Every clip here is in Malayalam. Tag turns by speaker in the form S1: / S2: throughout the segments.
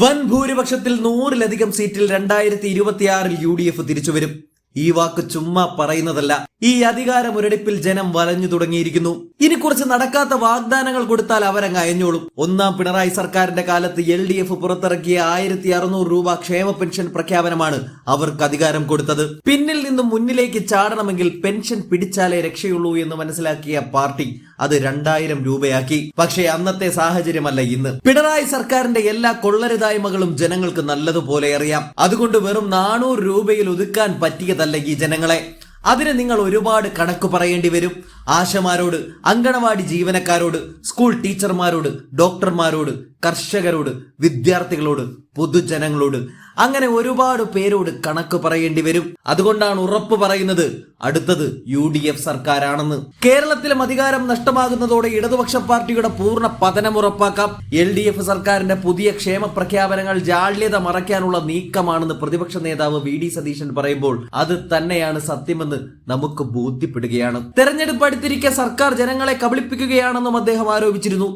S1: വൻ ഭൂരിപക്ഷത്തിൽ നൂറിലധികം സീറ്റിൽ രണ്ടായിരത്തി ഇരുപത്തിയാറിൽ യു ഡി എഫ് തിരിച്ചുവരും. ഈ വാക്ക് ചുമ്മാ പറയുന്നതല്ല. ഈ അധികാരമുരടിപ്പിൽ ജനം വലഞ്ഞു തുടങ്ങിയിരിക്കുന്നു. ഇനി കുറച്ച് നടക്കാത്ത വാഗ്ദാനങ്ങൾ കൊടുത്താൽ അവരങ്ങ് അയഞ്ഞോളും. ഒന്നാം പിണറായി സർക്കാരിന്റെ കാലത്ത് എൽ ഡി എഫ് പുറത്തിറക്കിയ ആയിരത്തി അറുന്നൂറ് രൂപ ക്ഷേമ പെൻഷൻ പ്രഖ്യാപനമാണ് അവർക്ക് അധികാരം കൊടുത്തത്. പിന്നിൽ നിന്നും മുന്നിലേക്ക് ചാടണമെങ്കിൽ പെൻഷൻ പിടിച്ചാലേ രക്ഷയുള്ളൂ എന്ന് മനസ്സിലാക്കിയ പാർട്ടി അത് രണ്ടായിരം രൂപയാക്കി. പക്ഷേ അന്നത്തെ സാഹചര്യമല്ല ഇന്ന്. പിണറായി സർക്കാരിന്റെ എല്ലാ കൊള്ളരുതായ്മകളും ജനങ്ങൾക്ക് നല്ലതുപോലെ അറിയാം. അതുകൊണ്ട് വെറും നാനൂറ് രൂപയിൽ ഒതുക്കാൻ പറ്റിയതല്ല ഈ ജനങ്ങളെ അതിന് നിങ്ങൾ ഒരുപാട് കണക്ക് പറയേണ്ടി വരും. ആശമാരോട് അങ്കണവാടി ജീവനക്കാരോട് സ്കൂൾ ടീച്ചർമാരോട് ഡോക്ടർമാരോട് കർഷകരോട് വിദ്യാർത്ഥികളോട് പൊതുജനങ്ങളോട് അങ്ങനെ ഒരുപാട് പേരോട് കണക്ക് പറയേണ്ടി വരും. അതുകൊണ്ടാണ് ഉറപ്പ് പറയുന്നത് അടുത്തത് യു ഡി എഫ് സർക്കാരാണെന്ന്. കേരളത്തിലും അധികാരം നഷ്ടമാകുന്നതോടെ ഇടതുപക്ഷ പാർട്ടിയുടെ പൂർണ പതനം ഉറപ്പാക്കാം. എൽ ഡി എഫ് സർക്കാരിന്റെ പുതിയ ക്ഷേമ പ്രഖ്യാപനങ്ങൾ ജാള്യത മറയ്ക്കാനുള്ള നീക്കമാണെന്ന് പ്രതിപക്ഷ നേതാവ് വി ഡി സതീശൻ പറയുമ്പോൾ അത് തന്നെയാണ് സത്യമെന്ന് നമുക്ക് ബോധ്യപ്പെടുകയാണ്. തെരഞ്ഞെടുപ്പ് അടുത്തിരിക്കെ സർക്കാർ ജനങ്ങളെ കബളിപ്പിക്കുകയാണെന്നും അദ്ദേഹം ആരോപിച്ചിരുന്നു.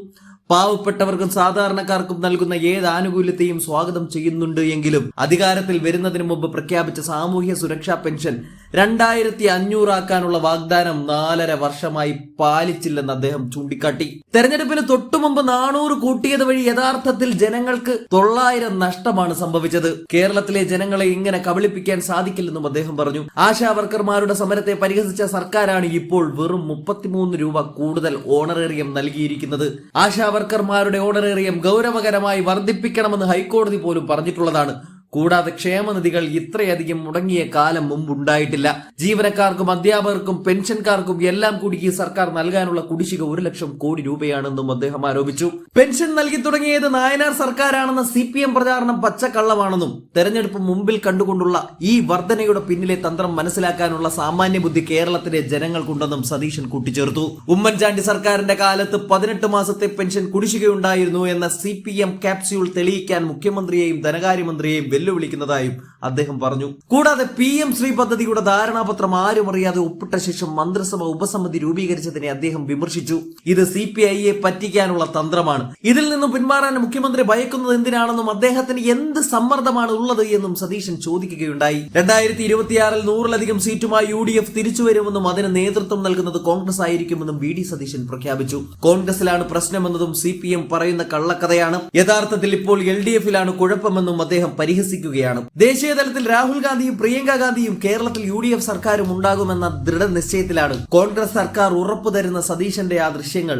S1: പാവപ്പെട്ടവർക്കും സാധാരണക്കാർക്കും നൽകുന്ന ഏത് ആനുകൂല്യത്തെയും സ്വാഗതം ചെയ്യുന്നുണ്ട് എങ്കിലും അധികാരത്തിൽ വരുന്നതിന് മുമ്പ് പ്രഖ്യാപിച്ച സാമൂഹ്യ സുരക്ഷാ പെൻഷൻ രണ്ടായിരത്തി അഞ്ഞൂറാക്കാനുള്ള വാഗ്ദാനം നാലര വർഷമായി പാലിച്ചില്ലെന്ന് അദ്ദേഹം ചൂണ്ടിക്കാട്ടി. തെരഞ്ഞെടുപ്പിന് തൊട്ടുമുമ്പ് നാനൂറ് കൂട്ടിയത് വഴി യഥാർത്ഥത്തിൽ ജനങ്ങൾക്ക് തൊള്ളായിരം നഷ്ടമാണ് സംഭവിച്ചത്. കേരളത്തിലെ ജനങ്ങളെ ഇങ്ങനെ കബളിപ്പിക്കാൻ സാധിക്കില്ലെന്നും അദ്ദേഹം പറഞ്ഞു. ആശാ വർക്കർമാരുടെ സമരത്തെ പരിഹസിച്ച സർക്കാരാണ് ഇപ്പോൾ വെറും മുപ്പത്തിമൂന്ന് രൂപ കൂടുതൽ ഓണറേറിയം നൽകിയിരിക്കുന്നത്. ആശാ വർക്കർമാരുടെ ഓണറേറിയം ഗൗരവകരമായി വർദ്ധിപ്പിക്കണമെന്ന് ഹൈക്കോടതി പോലും പറഞ്ഞിട്ടുള്ളതാണ്. കൂടാതെ ക്ഷേമനിധികൾ ഇത്രയധികം മുടങ്ങിയ കാലം മുമ്പുണ്ടായിട്ടില്ല ജീവനക്കാർക്കും അധ്യാപകർക്കും പെൻഷൻകാർക്കും എല്ലാം കൂടി ഈ സർക്കാർ നൽകാനുള്ള കുടിശ്ശിക ഒരു ലക്ഷം കോടി രൂപയാണെന്നും അദ്ദേഹം ആരോപിച്ചു. പെൻഷൻ നൽകി തുടങ്ങിയത് നായനാർ സർക്കാരാണെന്ന സി പി എം പ്രചാരണം പച്ചക്കള്ളമാണെന്നും തെരഞ്ഞെടുപ്പ് മുമ്പിൽ കണ്ടുകൊണ്ടുള്ള ഈ വർധനയുടെ പിന്നിലെ തന്ത്രം മനസ്സിലാക്കാനുള്ള സാമാന്യ ബുദ്ധി കേരളത്തിലെ ജനങ്ങൾക്കുണ്ടെന്നും സതീശൻ കൂട്ടിച്ചേർത്തു. ഉമ്മൻചാണ്ടി സർക്കാരിന്റെ കാലത്ത് പതിനെട്ട് മാസത്തെ പെൻഷൻ കുടിശ്ശികയുണ്ടായിരുന്നു എന്ന സി പി എം ക്യാപ്സ്യൂൾ തെളിയിക്കാൻ മുഖ്യമന്ത്രിയെയും ധനകാര്യമന്ത്രിയെയും വെല്ലുവിളിക്കുന്നതായും അദ്ദേഹം പറഞ്ഞു. കൂടാതെ പി എം ശ്രീ പദ്ധതിയുടെ ധാരണാപത്രം ആരും അറിയാതെ ഒപ്പിട്ട ശേഷം മന്ത്രിസഭ ഉപസമിതി രൂപീകരിച്ചതിനെ അദ്ദേഹം വിമർശിച്ചു. ഇത് സി പി ഐയെ പറ്റിക്കാനുള്ള തന്ത്രമാണ്. ഇതിൽ നിന്നും പിന്മാറാൻ മുഖ്യമന്ത്രി ഭയക്കുന്നത് എന്തിനാണെന്നും അദ്ദേഹത്തിന് എന്ത് സമ്മർദ്ദമാണ് ഉള്ളത് എന്നും സതീശൻ ചോദിക്കുകയുണ്ടായി. രണ്ടായിരത്തി ഇരുപത്തിയാറിൽ നൂറിലധികം സീറ്റുമായി യു ഡി എഫ് തിരിച്ചുവരുമെന്നും അതിന് നേതൃത്വം നൽകുന്നത് കോൺഗ്രസ് ആയിരിക്കുമെന്നും വി ഡി സതീശൻ പ്രഖ്യാപിച്ചു. കോൺഗ്രസിലാണ് പ്രശ്നമെന്നതും സി പി എം പറയുന്ന കള്ളക്കഥയാണ്. യഥാർത്ഥത്തിൽ ഇപ്പോൾ എൽ ഡി എഫിലാണ് കുഴപ്പമെന്നും അദ്ദേഹം പരിഹസിക്കുകയാണ് ദേശീയ തലത്തിൽ രാഹുൽ ഗാന്ധിയും പ്രിയങ്ക ഗാന്ധിയും കേരളത്തിൽ യു ഡി എഫ് സർക്കാരും ഉണ്ടാകുമെന്ന ദൃഢനിശ്ചയത്തിലാണ് കോൺഗ്രസ് സർക്കാർ ഉറപ്പു തരുന്ന സതീശന്റെ ആ ദൃശ്യങ്ങൾ.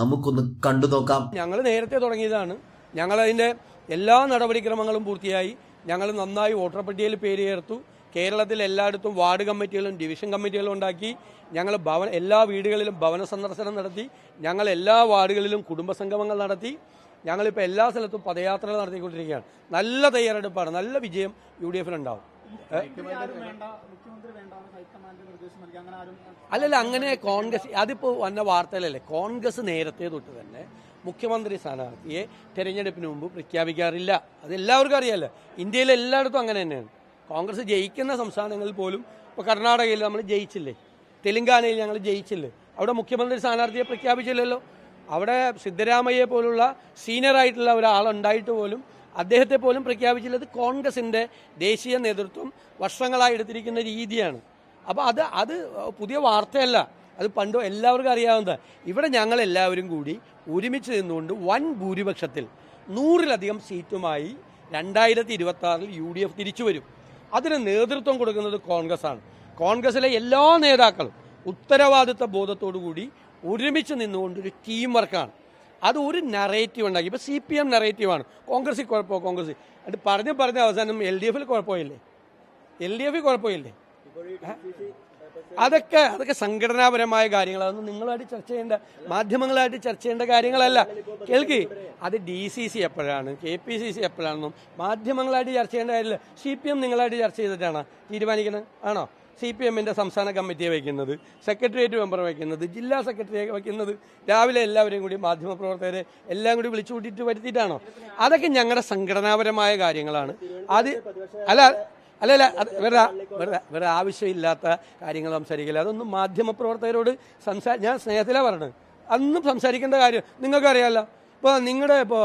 S1: നമുക്കൊന്ന് കണ്ടു നോക്കാം.
S2: ഞങ്ങൾ നേരത്തെ തുടങ്ങിയതാണ്. ഞങ്ങൾ അതിന്റെ എല്ലാ നടപടിക്രമങ്ങളും പൂർത്തിയായി. ഞങ്ങൾ നന്നായി വോട്ടർ പട്ടികയിൽ പേര് ചേർത്തു. കേരളത്തിൽ എല്ലായിടത്തും വാർഡ് കമ്മിറ്റികളും ഡിവിഷൻ കമ്മിറ്റികളും ഉണ്ടാക്കി. ഞങ്ങൾ ഭവന എല്ലാ വീടുകളിലും ഭവന സന്ദർശനം നടത്തി. ഞങ്ങൾ എല്ലാ വാർഡുകളിലും കുടുംബസംഗമങ്ങൾ നടത്തി. ഞങ്ങളിപ്പോൾ എല്ലാ സ്ഥലത്തും പദയാത്രകൾ നടത്തിക്കൊണ്ടിരിക്കുകയാണ്. നല്ല തയ്യാറെടുപ്പാണ്. നല്ല വിജയം യു ഡി എഫിനുണ്ടാവും അല്ലല്ല അങ്ങനെ കോൺഗ്രസ് അതിപ്പോ വന്ന വാർത്തയിലല്ലേ കോൺഗ്രസ് നേരത്തെ തൊട്ട് തന്നെ മുഖ്യമന്ത്രി സ്ഥാനാർത്ഥിയെ തെരഞ്ഞെടുപ്പിന് മുമ്പ് പ്രഖ്യാപിക്കാറില്ല. അത് എല്ലാവർക്കും അറിയാമല്ലോ ഇന്ത്യയിലെ എല്ലായിടത്തും അങ്ങനെ തന്നെയാണ്. കോൺഗ്രസ് ജയിക്കുന്ന സംസ്ഥാനങ്ങളിൽ പോലും ഇപ്പോൾ കർണാടകയിൽ നമ്മൾ ജയിച്ചില്ലേ? തെലങ്കാനയിൽ ഞങ്ങൾ ജയിച്ചില്ലേ? അവിടെ മുഖ്യമന്ത്രി സ്ഥാനാർത്ഥിയെ പ്രഖ്യാപിച്ചില്ലല്ലോ. അവിടെ സിദ്ധരാമയ്യെ പോലുള്ള സീനിയർ ആയിട്ടുള്ള ഒരാളുണ്ടായിട്ട് പോലും അദ്ദേഹത്തെ പോലും പ്രഖ്യാപിച്ചിട്ടുള്ളത് കോൺഗ്രസിന്റെ ദേശീയ നേതൃത്വം വർഷങ്ങളായി എടുത്തിരിക്കുന്ന രീതിയാണ്. അപ്പോൾ അത് അത് പുതിയ വാർത്തയല്ല. അത് പണ്ട് എല്ലാവർക്കും അറിയാവുന്നത്. ഇവിടെ ഞങ്ങൾ എല്ലാവരും കൂടി ഒരുമിച്ച് നിന്നുകൊണ്ട് വൻ ഭൂരിപക്ഷത്തിൽ നൂറിലധികം സീറ്റുമായി രണ്ടായിരത്തി ഇരുപത്തി ആറിൽ യു ഡി എഫ് തിരിച്ചു വരും. അതിന് നേതൃത്വം കൊടുക്കുന്നത് കോൺഗ്രസ് ആണ് കോൺഗ്രസിലെ എല്ലാ നേതാക്കളും ഉത്തരവാദിത്ത ബോധത്തോടു കൂടി ഒരുമിച്ച് നിന്നുകൊണ്ട് ഒരു ടീം വർക്കാണ് അത് ഒരു നറേറ്റീവ് ഉണ്ടാക്കി. ഇപ്പോൾ സി പി എം നറേറ്റീവാണ് കോൺഗ്രസിൽ കുഴപ്പമോ? കോൺഗ്രസ് അത് പറഞ്ഞ് പറഞ്ഞ അവസാനം എൽ ഡി എഫിൽ കുഴപ്പമില്ലേ? എൽ ഡി എഫിൽ കുഴപ്പമില്ലേ? അതൊക്കെ അതൊക്കെ സംഘടനാപരമായ കാര്യങ്ങൾ അതൊന്നും നിങ്ങളുമായിട്ട് ചർച്ച ചെയ്യേണ്ട മാധ്യമങ്ങളായിട്ട് ചർച്ച ചെയ്യേണ്ട കാര്യങ്ങളല്ല. കേൾക്കി? അത് ഡി സി സി എപ്പോഴാണ്? കെ പി സി സി എപ്പോഴാണെന്നും മാധ്യമങ്ങളായിട്ട് ചർച്ച ചെയ്യേണ്ട കാര്യമില്ല. സി പി എം നിങ്ങളായിട്ട് ചർച്ച ചെയ്തിട്ടാണ്? തീരുമാനിക്കുന്നത് ആണോ? സി പി എമ്മിന്റെ സംസ്ഥാന കമ്മിറ്റിയെ വയ്ക്കുന്നത് സെക്രട്ടേറിയറ്റ് മെമ്പർ വയ്ക്കുന്നത് ജില്ലാ സെക്രട്ടറിയെ വയ്ക്കുന്നത് രാവിലെ എല്ലാവരെയും കൂടി മാധ്യമപ്രവർത്തകരെ എല്ലാം കൂടി വിളിച്ചു കൂട്ടിയിട്ട് വരുത്തിയിട്ടാണോ? അതൊക്കെ ഞങ്ങളുടെ സംഘടനാപരമായ കാര്യങ്ങളാണ്. അത് അല്ല അല്ലല്ല വേറെ വെറുതെ വേറെ ആവശ്യമില്ലാത്ത കാര്യങ്ങൾ സംസാരിക്കില്ല? അതൊന്നും മാധ്യമപ്രവർത്തകരോട് സംസാ ഞാൻ സ്നേഹത്തിലാണ് പറഞ്ഞത് അന്നും സംസാരിക്കേണ്ട കാര്യം നിങ്ങൾക്കറിയാമല്ലോ ഇപ്പോൾ നിങ്ങളുടെ ഇപ്പോൾ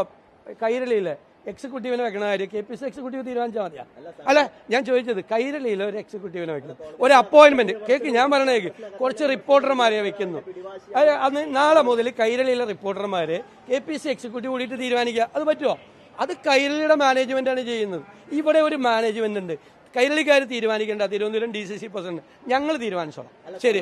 S2: കൈരളിയിലെ എക്സിക്യൂട്ടീവിനെ വെക്കണ കാര്യം കെ പി സി എക്സിക്യൂട്ടീവ് തീരുമാനിച്ചാൽ മതിയാ. അല്ല ഞാൻ ചോദിച്ചത് കൈരളിയിൽ ഒരു എക്സിക്യൂട്ടീവിനെ വെക്കണം ഒരു അപ്പോയിന്റ്മെന്റ് കേക്ക് ഞാൻ പറഞ്ഞേക്ക് കുറച്ച് റിപ്പോർട്ടർമാരെ വെക്കുന്നു. അന്ന് നാളെ മുതൽ കൈരളിയിലെ റിപ്പോർട്ടർമാരെ കെ പി സി എക്സിക്യൂട്ടീവ് കൂടിയിട്ട് തീരുമാനിക്കുക. അത് പറ്റുമോ അത് കൈരളിയുടെ മാനേജ്മെന്റ് ആണ് ചെയ്യുന്നത്. ഇവിടെ ഒരു മാനേജ്മെന്റ് ഉണ്ട്. കൈരളിക്കാർ തീരുമാനിക്കേണ്ട Thiruvananthapuram D C C president ഞങ്ങൾ തീരുമാനിച്ചോളാം. ശരി.